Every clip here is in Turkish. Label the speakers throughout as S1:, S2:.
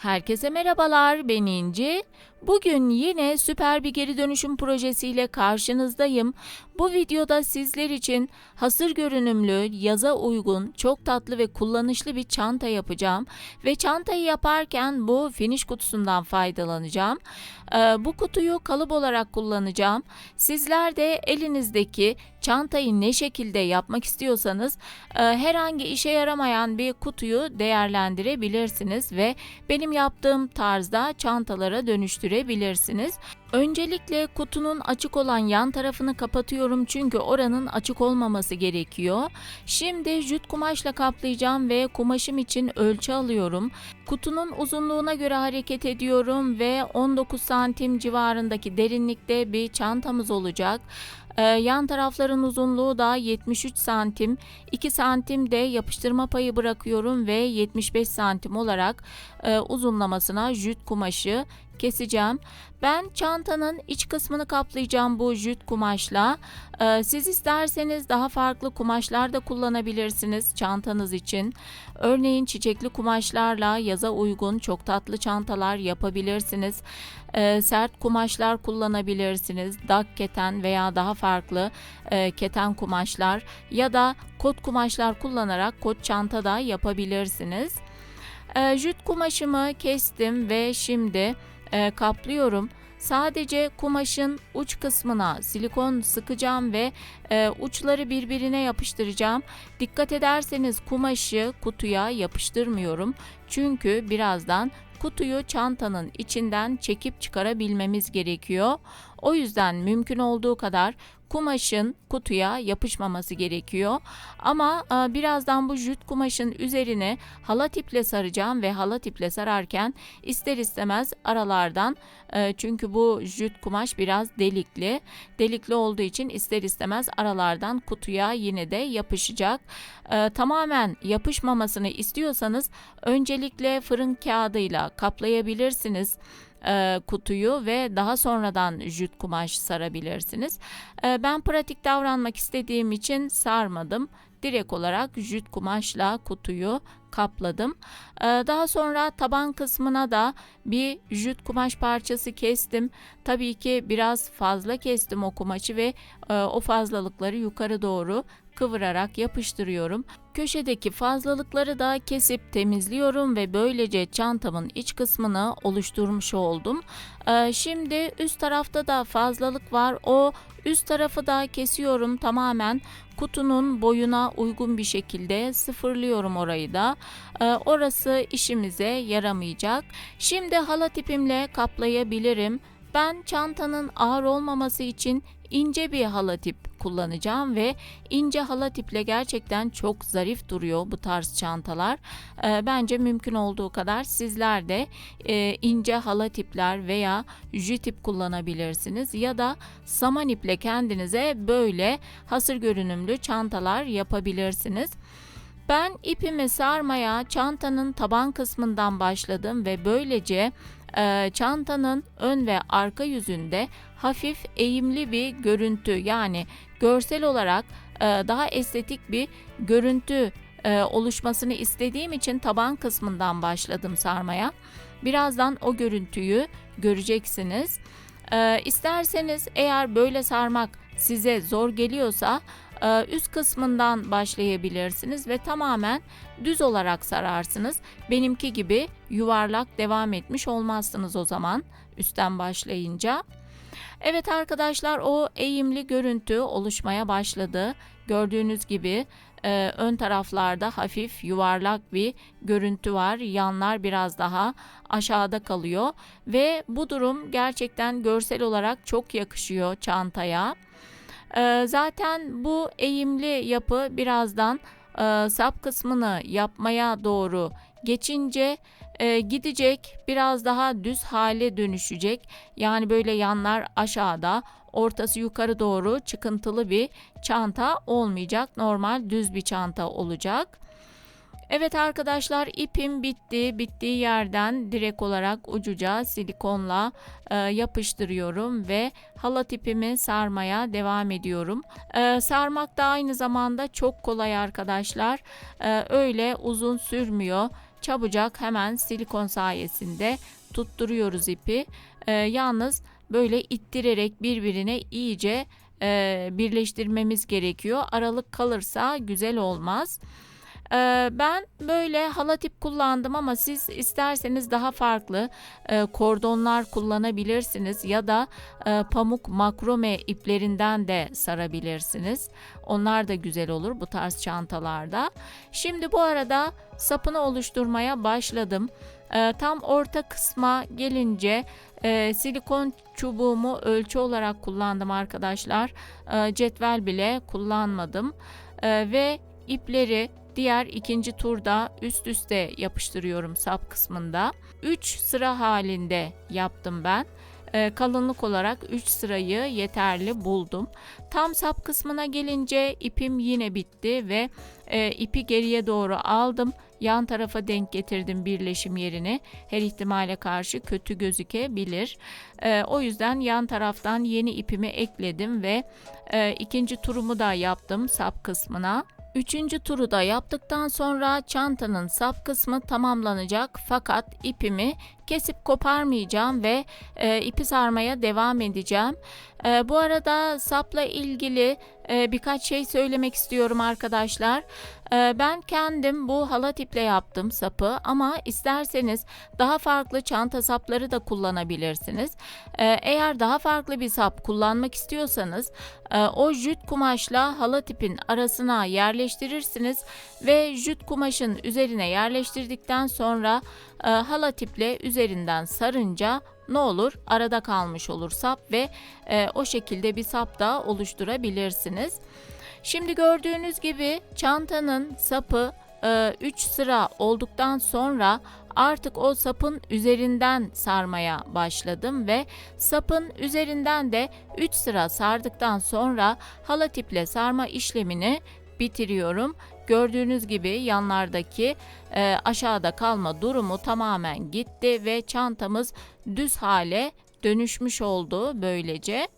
S1: Herkese merhabalar, ben İnci. Bugün yine süper bir geri dönüşüm projesiyle karşınızdayım. Bu videoda sizler için hasır görünümlü, yaza uygun, çok tatlı ve kullanışlı bir çanta yapacağım. Ve çantayı yaparken bu finish kutusundan faydalanacağım. Ee, bu kutuyu kalıp olarak kullanacağım. Sizler de elinizdeki çantayı ne şekilde yapmak istiyorsanız e, herhangi işe yaramayan bir kutuyu değerlendirebilirsiniz ve benim yaptığım tarzda çantalara dönüştürebilirsiniz. Öncelikle kutunun açık olan yan tarafını kapatıyorum çünkü oranın açık olmaması gerekiyor. Şimdi jüt kumaşla kaplayacağım ve kumaşım için ölçü alıyorum. Kutunun uzunluğuna göre hareket ediyorum ve 19 santim civarındaki derinlikte bir çantamız olacak. Ee, yan tarafların uzunluğu da 73 santim. 2 santim de yapıştırma payı bırakıyorum ve 75 santim olarak e, uzunlamasına jüt kumaşı keseceğim. Ben çantanın iç kısmını kaplayacağım bu jüt kumaşla. Ee, siz isterseniz daha farklı kumaşlar da kullanabilirsiniz çantanız için. Örneğin çiçekli kumaşlarla yaza uygun çok tatlı çantalar yapabilirsiniz. Ee, sert kumaşlar kullanabilirsiniz. Dak keten veya daha farklı e, keten kumaşlar ya da kot kumaşlar kullanarak kot çanta da yapabilirsiniz. Ee, jüt kumaşımı kestim ve şimdi e, kaplıyorum. Sadece kumaşın uç kısmına silikon sıkacağım ve e, uçları birbirine yapıştıracağım. Dikkat ederseniz kumaşı kutuya yapıştırmıyorum. Çünkü birazdan kutuyu çantanın içinden çekip çıkarabilmemiz gerekiyor. O yüzden mümkün olduğu kadar kumaşın kutuya yapışmaması gerekiyor. Ama e, birazdan bu jüt kumaşın üzerine halat iple saracağım ve halat iple sararken ister istemez aralardan e, çünkü bu jüt kumaş biraz delikli. Delikli olduğu için ister istemez aralardan kutuya yine de yapışacak. E, tamamen yapışmamasını istiyorsanız öncelikle fırın kağıdıyla kaplayabilirsiniz e, kutuyu ve daha sonradan jüt kumaş sarabilirsiniz. E, ben pratik davranmak istediğim için sarmadım. Direkt olarak jüt kumaşla kutuyu kapladım. E, daha sonra taban kısmına da bir jüt kumaş parçası kestim. Tabii ki biraz fazla kestim o kumaşı ve e, o fazlalıkları yukarı doğru kıvırarak yapıştırıyorum. Köşedeki fazlalıkları da kesip temizliyorum ve böylece çantamın iç kısmını oluşturmuş oldum. Ee, şimdi üst tarafta da fazlalık var. O üst tarafı da kesiyorum tamamen kutunun boyuna uygun bir şekilde sıfırlıyorum orayı da. Ee, orası işimize yaramayacak. Şimdi halat ipimle kaplayabilirim. Ben çantanın ağır olmaması için ince bir halat ip kullanacağım ve ince halat iple gerçekten çok zarif duruyor bu tarz çantalar. E, bence mümkün olduğu kadar sizler de e, ince halat ipler veya jüt ip kullanabilirsiniz ya da saman iple kendinize böyle hasır görünümlü çantalar yapabilirsiniz. Ben ipimi sarmaya çantanın taban kısmından başladım ve böylece e, çantanın ön ve arka yüzünde hafif eğimli bir görüntü yani görsel olarak e, daha estetik bir görüntü e, oluşmasını istediğim için taban kısmından başladım sarmaya. Birazdan o görüntüyü göreceksiniz. E, isterseniz eğer böyle sarmak size zor geliyorsa üst kısmından başlayabilirsiniz ve tamamen düz olarak sararsınız. Benimki gibi yuvarlak devam etmiş olmazsınız o zaman üstten başlayınca. Evet arkadaşlar o eğimli görüntü oluşmaya başladı. Gördüğünüz gibi e, ön taraflarda hafif yuvarlak bir görüntü var. Yanlar biraz daha aşağıda kalıyor ve bu durum gerçekten görsel olarak çok yakışıyor çantaya. E, zaten bu eğimli yapı birazdan e, sap kısmını yapmaya doğru geçince e, gidecek biraz daha düz hale dönüşecek. Yani böyle yanlar aşağıda ortası yukarı doğru çıkıntılı bir çanta olmayacak. Normal düz bir çanta olacak. Evet arkadaşlar ipim bitti. Bittiği yerden direkt olarak ucuca silikonla e, yapıştırıyorum ve halat ipimi sarmaya devam ediyorum. E, sarmak da aynı zamanda çok kolay arkadaşlar. E, öyle uzun sürmüyor. çabucak hemen silikon sayesinde tutturuyoruz ipi. Ee, yalnız böyle ittirerek birbirine iyice e, birleştirmemiz gerekiyor. Aralık kalırsa güzel olmaz. Ee, ben böyle halat ip kullandım ama siz isterseniz daha farklı e, kordonlar kullanabilirsiniz ya da e, pamuk makrome iplerinden de sarabilirsiniz. Onlar da güzel olur bu tarz çantalarda. Şimdi bu arada sapını oluşturmaya başladım. E, tam orta kısma gelince e, silikon çubuğumu ölçü olarak kullandım arkadaşlar. E, cetvel bile kullanmadım. E, ve ipleri diğer ikinci turda üst üste yapıştırıyorum sap kısmında. 3 sıra halinde yaptım ben. E, kalınlık olarak 3 sırayı yeterli buldum. Tam sap kısmına gelince ipim yine bitti ve e, ipi geriye doğru aldım. Yan tarafa denk getirdim birleşim yerini. Her ihtimale karşı kötü gözükebilir. E, o yüzden yan taraftan yeni ipimi ekledim ve e, ikinci turumu da yaptım sap kısmına. Üçüncü turu da yaptıktan sonra çantanın sap kısmı tamamlanacak fakat ipimi kesip koparmayacağım ve e, ipi sarmaya devam edeceğim. E, bu arada sapla ilgili e, birkaç şey söylemek istiyorum arkadaşlar. E, ben kendim bu halat iple yaptım sapı ama isterseniz daha farklı çanta sapları da kullanabilirsiniz. E, eğer daha farklı bir sap kullanmak istiyorsanız e, o jüt kumaşla halat ipin arasına yerleştirirsiniz ve jüt kumaşın üzerine yerleştirdikten sonra e, halat iple üzerinden sarınca ne olur? Arada kalmış olur sap ve e, o şekilde bir sap da oluşturabilirsiniz. Şimdi gördüğünüz gibi çantanın sapı 3 sıra olduktan sonra artık o sapın üzerinden sarmaya başladım ve sapın üzerinden de 3 sıra sardıktan sonra halat iple sarma işlemini bitiriyorum. Gördüğünüz gibi yanlardaki e, aşağıda kalma durumu tamamen gitti ve çantamız düz hale dönüşmüş oldu böylece.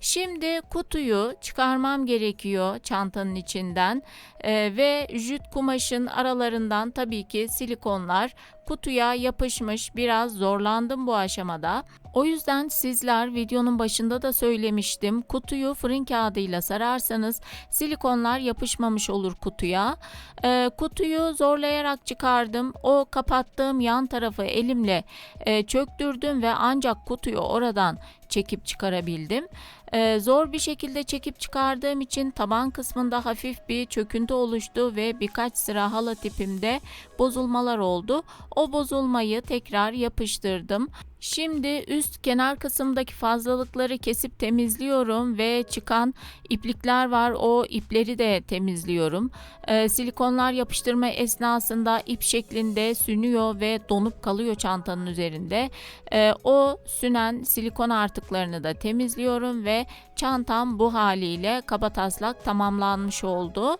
S1: Şimdi kutuyu çıkarmam gerekiyor çantanın içinden e, ve jüt kumaşın aralarından tabii ki silikonlar kutuya yapışmış. Biraz zorlandım bu aşamada. O yüzden sizler videonun başında da söylemiştim. Kutuyu fırın kağıdıyla sararsanız silikonlar yapışmamış olur kutuya. E, kutuyu zorlayarak çıkardım. O kapattığım yan tarafı elimle e, çöktürdüm ve ancak kutuyu oradan çekip çıkarabildim. Ee, zor bir şekilde çekip çıkardığım için taban kısmında hafif bir çöküntü oluştu ve birkaç sıra halat ipimde bozulmalar oldu. O bozulmayı tekrar yapıştırdım. Şimdi üst kenar kısımdaki fazlalıkları kesip temizliyorum ve çıkan iplikler var. O ipleri de temizliyorum. Ee, silikonlar yapıştırma esnasında ip şeklinde sünüyor ve donup kalıyor çantanın üzerinde. Ee, o sünen silikon artıklarını da temizliyorum ve çantam bu haliyle kaba taslak tamamlanmış oldu.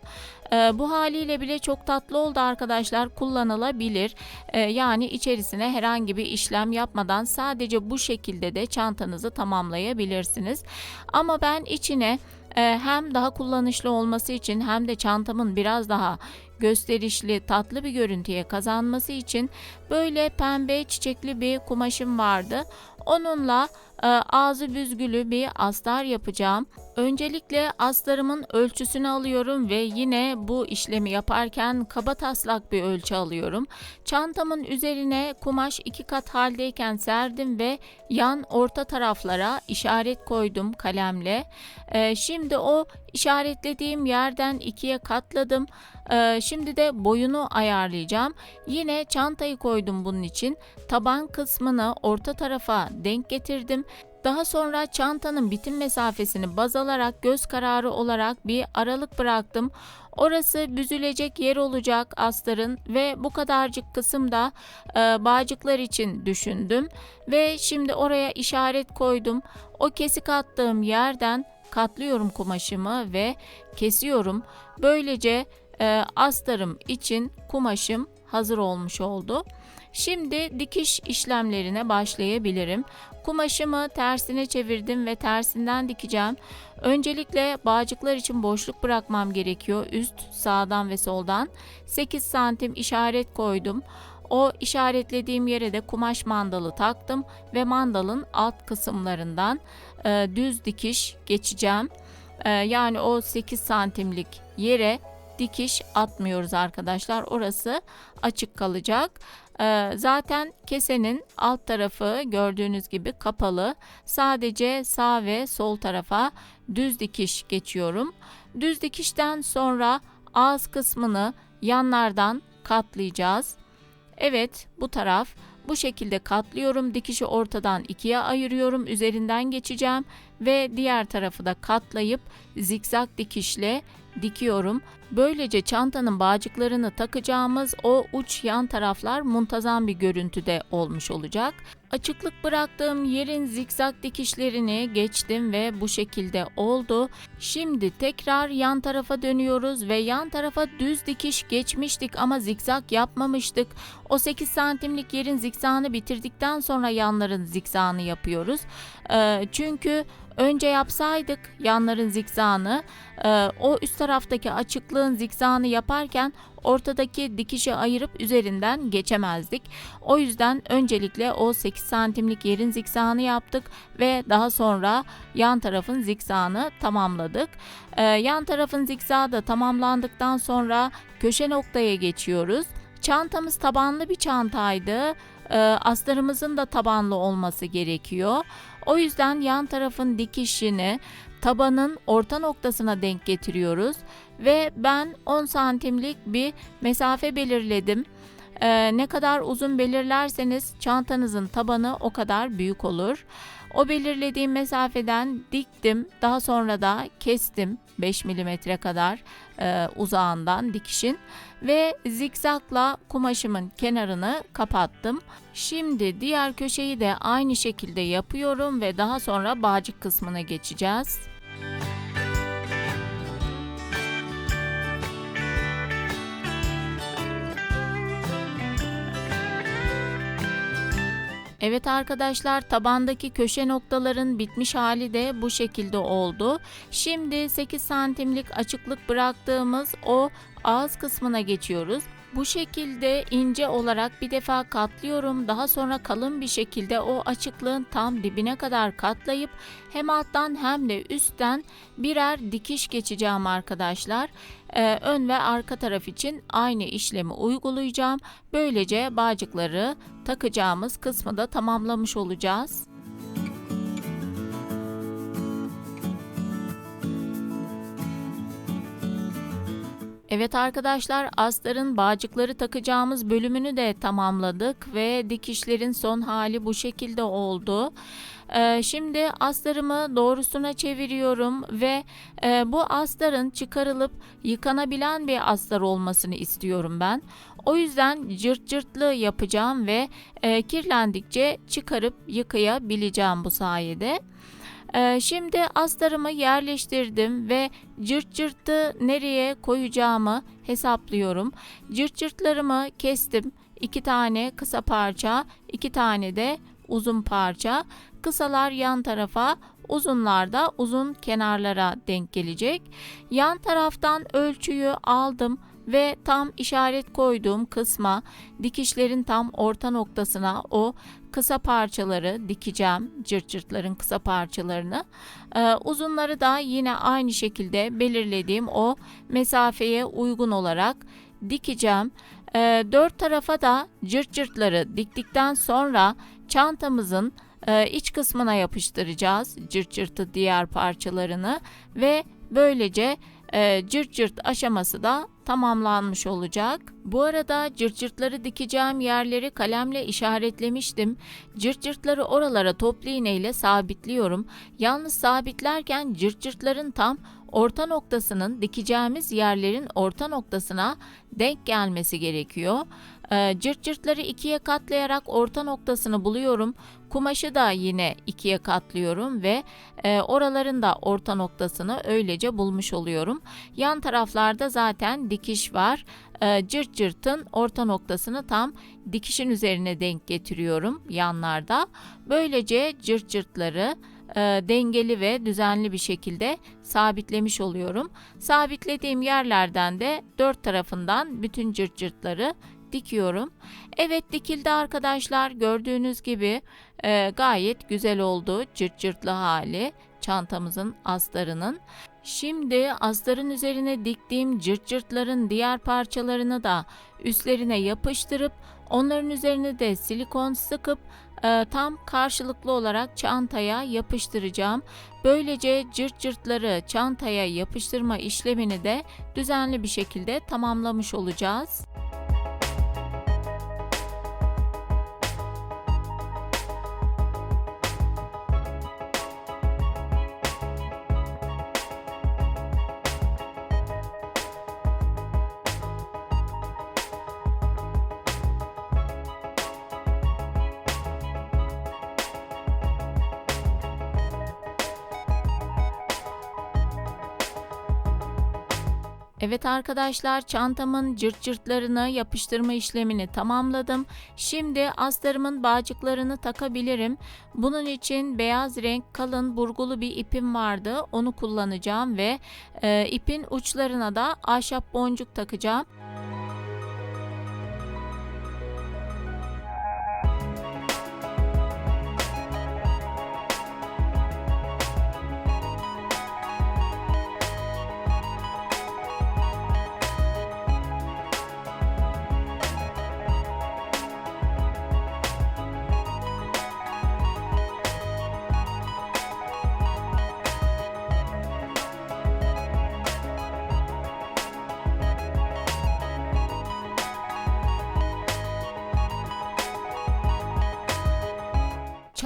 S1: E, bu haliyle bile çok tatlı oldu arkadaşlar kullanılabilir. E, yani içerisine herhangi bir işlem yapmadan sadece bu şekilde de çantanızı tamamlayabilirsiniz. Ama ben içine hem daha kullanışlı olması için hem de çantamın biraz daha gösterişli, tatlı bir görüntüye kazanması için böyle pembe çiçekli bir kumaşım vardı. Onunla e, ağzı büzgülü bir astar yapacağım. Öncelikle astarımın ölçüsünü alıyorum ve yine bu işlemi yaparken kaba taslak bir ölçü alıyorum. Çantamın üzerine kumaş iki kat haldeyken serdim ve yan orta taraflara işaret koydum kalemle. Ee, şimdi o işaretlediğim yerden ikiye katladım. Ee, şimdi de boyunu ayarlayacağım. Yine çantayı koydum bunun için. Taban kısmını orta tarafa denk getirdim. Daha sonra çantanın bitim mesafesini baz alarak göz kararı olarak bir aralık bıraktım. Orası büzülecek yer olacak astarın ve bu kadarcık kısımda e, bağcıklar için düşündüm ve şimdi oraya işaret koydum. O kesik attığım yerden katlıyorum kumaşımı ve kesiyorum. Böylece e, astarım için kumaşım hazır olmuş oldu. Şimdi dikiş işlemlerine başlayabilirim. Kumaşımı tersine çevirdim ve tersinden dikeceğim. Öncelikle bağcıklar için boşluk bırakmam gerekiyor. Üst, sağdan ve soldan 8 santim işaret koydum. O işaretlediğim yere de kumaş mandalı taktım ve mandalın alt kısımlarından e, düz dikiş geçeceğim. E, yani o 8 santimlik yere dikiş atmıyoruz arkadaşlar. Orası açık kalacak. E, zaten kesenin alt tarafı gördüğünüz gibi kapalı. Sadece sağ ve sol tarafa düz dikiş geçiyorum. Düz dikişten sonra ağız kısmını yanlardan katlayacağız. Evet bu taraf bu şekilde katlıyorum. Dikişi ortadan ikiye ayırıyorum. Üzerinden geçeceğim ve diğer tarafı da katlayıp zikzak dikişle dikiyorum. Böylece çantanın bağcıklarını takacağımız o uç yan taraflar muntazam bir görüntüde olmuş olacak. Açıklık bıraktığım yerin zikzak dikişlerini geçtim ve bu şekilde oldu. Şimdi tekrar yan tarafa dönüyoruz ve yan tarafa düz dikiş geçmiştik ama zikzak yapmamıştık. O 8 santimlik yerin zikzağını bitirdikten sonra yanların zikzağını yapıyoruz. Ee, çünkü önce yapsaydık yanların zikzağını e, o üst taraftaki açıklığın zikzağını yaparken ortadaki dikişi ayırıp üzerinden geçemezdik. O yüzden öncelikle o 8 santimlik yerin zikzağını yaptık ve daha sonra yan tarafın zikzağını tamamladık. Ee, yan tarafın zikzağı da tamamlandıktan sonra köşe noktaya geçiyoruz. Çantamız tabanlı bir çantaydı. Ee, astarımızın da tabanlı olması gerekiyor. O yüzden yan tarafın dikişini tabanın orta noktasına denk getiriyoruz ve ben 10 santimlik bir mesafe belirledim. Ee, ne kadar uzun belirlerseniz çantanızın tabanı o kadar büyük olur. O belirlediğim mesafeden diktim. Daha sonra da kestim 5 milimetre kadar e, uzağından dikişin ve zikzakla kumaşımın kenarını kapattım. Şimdi diğer köşeyi de aynı şekilde yapıyorum ve daha sonra bağcık kısmına geçeceğiz. Evet arkadaşlar tabandaki köşe noktaların bitmiş hali de bu şekilde oldu. Şimdi 8 santimlik açıklık bıraktığımız o ağız kısmına geçiyoruz. Bu şekilde ince olarak bir defa katlıyorum. Daha sonra kalın bir şekilde o açıklığın tam dibine kadar katlayıp hem alttan hem de üstten birer dikiş geçeceğim arkadaşlar. Ee, ön ve arka taraf için aynı işlemi uygulayacağım. Böylece bağcıkları takacağımız kısmı da tamamlamış olacağız. Evet arkadaşlar astarın bağcıkları takacağımız bölümünü de tamamladık ve dikişlerin son hali bu şekilde oldu. Ee, şimdi astarımı doğrusuna çeviriyorum ve e, bu astarın çıkarılıp yıkanabilen bir astar olmasını istiyorum ben. O yüzden cırt cırtlı yapacağım ve e, kirlendikçe çıkarıp yıkayabileceğim bu sayede. Ee, şimdi astarımı yerleştirdim ve cırt cırtı nereye koyacağımı hesaplıyorum. Cırt cırtlarımı kestim. İki tane kısa parça, iki tane de uzun parça. Kısalar yan tarafa, uzunlar da uzun kenarlara denk gelecek. Yan taraftan ölçüyü aldım ve tam işaret koyduğum kısma dikişlerin tam orta noktasına o kısa parçaları dikeceğim. Cırt cırtların kısa parçalarını. Ee, uzunları da yine aynı şekilde belirlediğim o mesafeye uygun olarak dikeceğim. Ee, dört tarafa da cırt cırtları diktikten sonra çantamızın e, iç kısmına yapıştıracağız cırt cırtı diğer parçalarını ve böylece e, cırt cırt aşaması da tamamlanmış olacak. Bu arada cırt cırtları dikeceğim yerleri kalemle işaretlemiştim. Cırt cırtları oralara toplu iğne sabitliyorum. Yalnız sabitlerken cırt cırtların tam orta noktasının dikeceğimiz yerlerin orta noktasına denk gelmesi gerekiyor. E, cırt cırtları ikiye katlayarak orta noktasını buluyorum. Kumaşı da yine ikiye katlıyorum ve e, oraların da orta noktasını öylece bulmuş oluyorum. Yan taraflarda zaten dikiş var. E, cırt cırtın orta noktasını tam dikişin üzerine denk getiriyorum yanlarda. Böylece cırt cırtları e, dengeli ve düzenli bir şekilde sabitlemiş oluyorum. Sabitlediğim yerlerden de dört tarafından bütün cırt cırtları dikiyorum. Evet dikildi arkadaşlar. Gördüğünüz gibi e, gayet güzel oldu. Cırt cırtlı hali çantamızın astarının. Şimdi astarın üzerine diktiğim cırt cırtların diğer parçalarını da üstlerine yapıştırıp onların üzerine de silikon sıkıp e, tam karşılıklı olarak çantaya yapıştıracağım. Böylece cırt cırtları çantaya yapıştırma işlemini de düzenli bir şekilde tamamlamış olacağız. Evet arkadaşlar çantamın cırt cırtlarını yapıştırma işlemini tamamladım. Şimdi astarımın bağcıklarını takabilirim. Bunun için beyaz renk kalın burgulu bir ipim vardı. Onu kullanacağım ve e, ipin uçlarına da ahşap boncuk takacağım.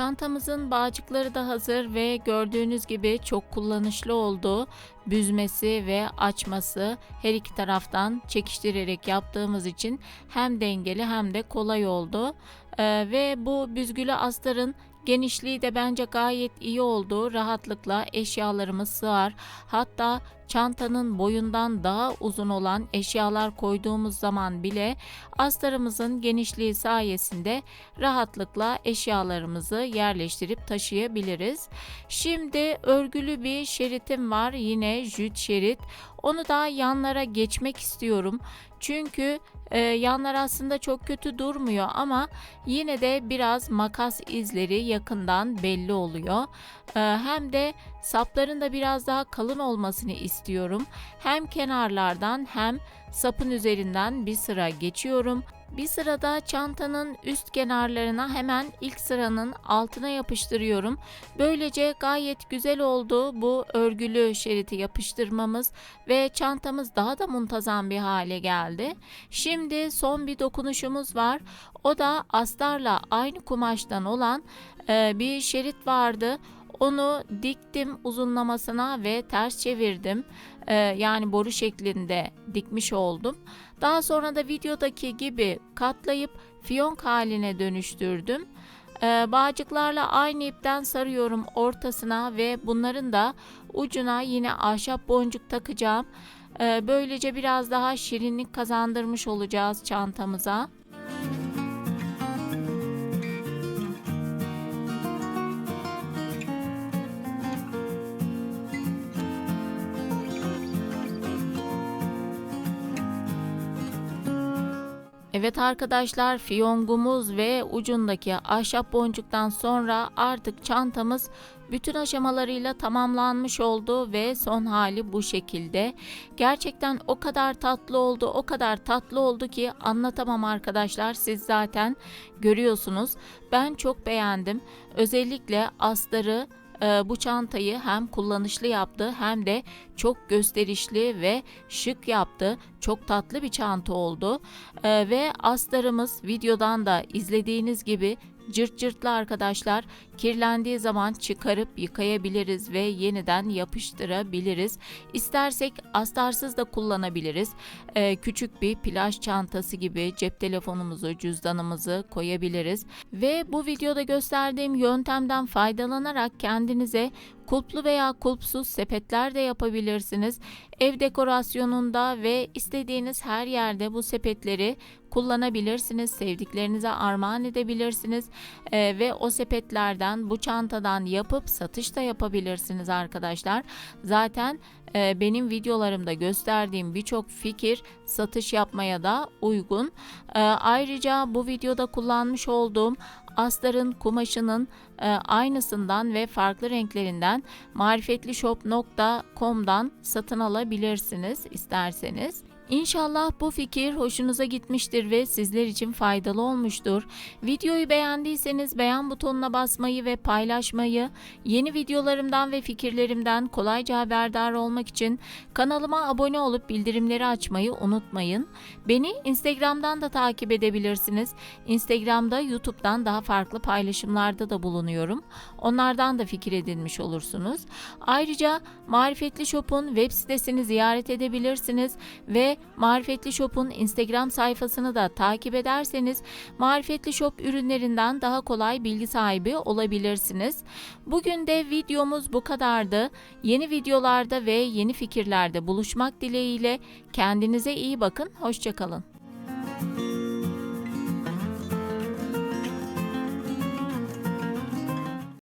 S1: Çantamızın bağcıkları da hazır ve gördüğünüz gibi çok kullanışlı oldu. Büzmesi ve açması her iki taraftan çekiştirerek yaptığımız için hem dengeli hem de kolay oldu. Ee, ve bu büzgülü astarın Genişliği de bence gayet iyi oldu. Rahatlıkla eşyalarımız sığar. Hatta çantanın boyundan daha uzun olan eşyalar koyduğumuz zaman bile astarımızın genişliği sayesinde rahatlıkla eşyalarımızı yerleştirip taşıyabiliriz. Şimdi örgülü bir şeritim var. Yine jüt şerit. Onu da yanlara geçmek istiyorum. Çünkü e, yanlar aslında çok kötü durmuyor ama yine de biraz makas izleri yakından belli oluyor. E, hem de sapların da biraz daha kalın olmasını istiyorum. Hem kenarlardan hem sapın üzerinden bir sıra geçiyorum. Bir sırada çantanın üst kenarlarına hemen ilk sıranın altına yapıştırıyorum. Böylece gayet güzel oldu bu örgülü şeriti yapıştırmamız ve çantamız daha da muntazam bir hale geldi. Şimdi son bir dokunuşumuz var. O da astarla aynı kumaştan olan e, bir şerit vardı. Onu diktim uzunlamasına ve ters çevirdim. Ee, yani boru şeklinde dikmiş oldum. Daha sonra da videodaki gibi katlayıp fiyonk haline dönüştürdüm. Ee, bağcıklarla aynı ipten sarıyorum ortasına ve bunların da ucuna yine ahşap boncuk takacağım. Ee, böylece biraz daha şirinlik kazandırmış olacağız çantamıza. Evet arkadaşlar fiyongumuz ve ucundaki ahşap boncuktan sonra artık çantamız bütün aşamalarıyla tamamlanmış oldu ve son hali bu şekilde. Gerçekten o kadar tatlı oldu, o kadar tatlı oldu ki anlatamam arkadaşlar. Siz zaten görüyorsunuz. Ben çok beğendim. Özellikle astarı bu çantayı hem kullanışlı yaptı hem de çok gösterişli ve şık yaptı. Çok tatlı bir çanta oldu. E, ve astarımız videodan da izlediğiniz gibi cırt cırtlı arkadaşlar kirlendiği zaman çıkarıp yıkayabiliriz ve yeniden yapıştırabiliriz. İstersek astarsız da kullanabiliriz. Ee, küçük bir plaj çantası gibi cep telefonumuzu, cüzdanımızı koyabiliriz. Ve bu videoda gösterdiğim yöntemden faydalanarak kendinize kulplu veya kulpsuz sepetler de yapabilirsiniz. Ev dekorasyonunda ve istediğiniz her yerde bu sepetleri kullanabilirsiniz. Sevdiklerinize armağan edebilirsiniz. Ee, ve o sepetlerden bu çantadan yapıp satış da yapabilirsiniz arkadaşlar. Zaten e, benim videolarımda gösterdiğim birçok fikir satış yapmaya da uygun. Ee, ayrıca bu videoda kullanmış olduğum astarın kumaşının e, aynısından ve farklı renklerinden marifetlishop.com'dan satın alabilirsiniz isterseniz. İnşallah bu fikir hoşunuza gitmiştir ve sizler için faydalı olmuştur. Videoyu beğendiyseniz beğen butonuna basmayı ve paylaşmayı, yeni videolarımdan ve fikirlerimden kolayca haberdar olmak için kanalıma abone olup bildirimleri açmayı unutmayın. Beni Instagram'dan da takip edebilirsiniz. Instagram'da YouTube'dan daha farklı paylaşımlarda da bulunuyorum. Onlardan da fikir edinmiş olursunuz. Ayrıca Marifetli Shop'un web sitesini ziyaret edebilirsiniz ve Marifetli Shop'un Instagram sayfasını da takip ederseniz Marifetli Shop ürünlerinden daha kolay bilgi sahibi olabilirsiniz. Bugün de videomuz bu kadardı. Yeni videolarda ve yeni fikirlerde buluşmak dileğiyle kendinize iyi bakın. Hoşçakalın.